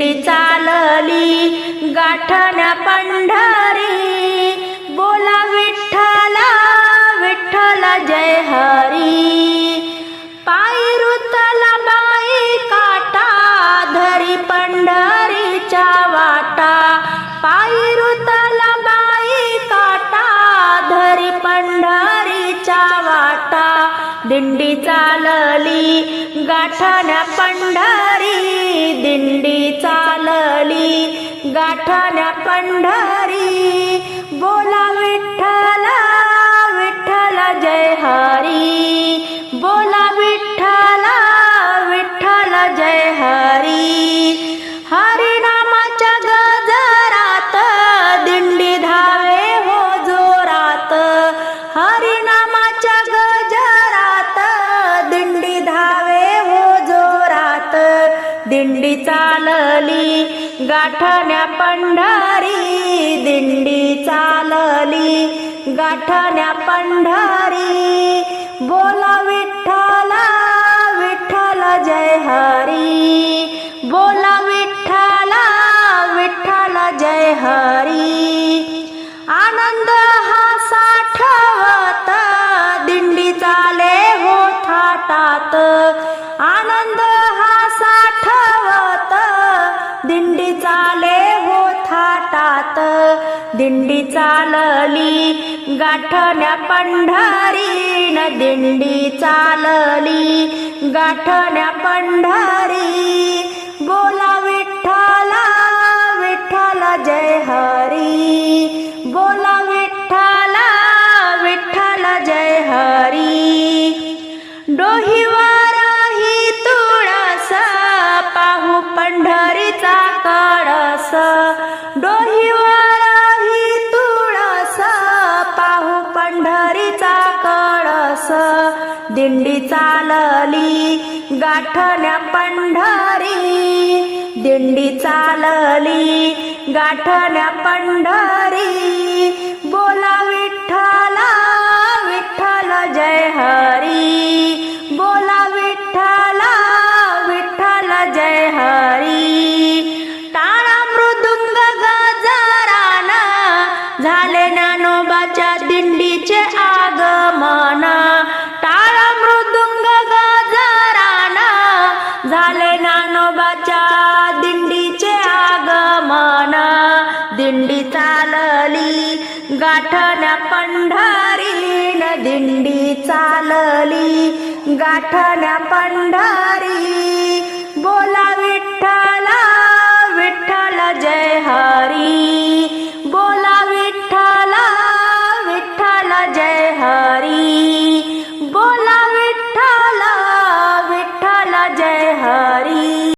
दिंडी चालली गाठण्या पंढरी. बोला विठ्ठला विठ्ठल जय हरी. पायी रुतला बाई काटा धरी पंढरीच्या वाटा. पायी रुतला बाई काटा धरी पंढरीच्या वाटा. दिंडी चालली गाठण्या पंढरी. गाठण्या पंढरी. बोला विठ्ठला विठ्ठल जय हरी. बोला विठ्ठला विठ्ठल जय हरी. दिंडी चालली गाठण्या पंढारी. दिंडी चालली गाठण्या पंढारी. बोला विठ्ठला विठ्ठल जय हरी. बोला विठ्ठला विठ्ठल जय हरी. आनंद हा साठवत दिंडी चाले हो थाटात. आनंद चाले हो थाटात. दिंडी चालली गाठण्या पंढरीन न दिंडी चालली गाठण्या पंढरी. बोला विठ्ठला विठ्ठल जय हरी. बोला विठ्ठला विठ्ठल जय हरी. डोहीवा दिंडी चालली गाठण्या पंढरी. दिंडी चालली गाठण्या पंढरी. बोला विठ्ठला विठ्ठल जय हरी. चालली गाठण्या पंढरी न दिंडी चालली. गाठण्या पंढरी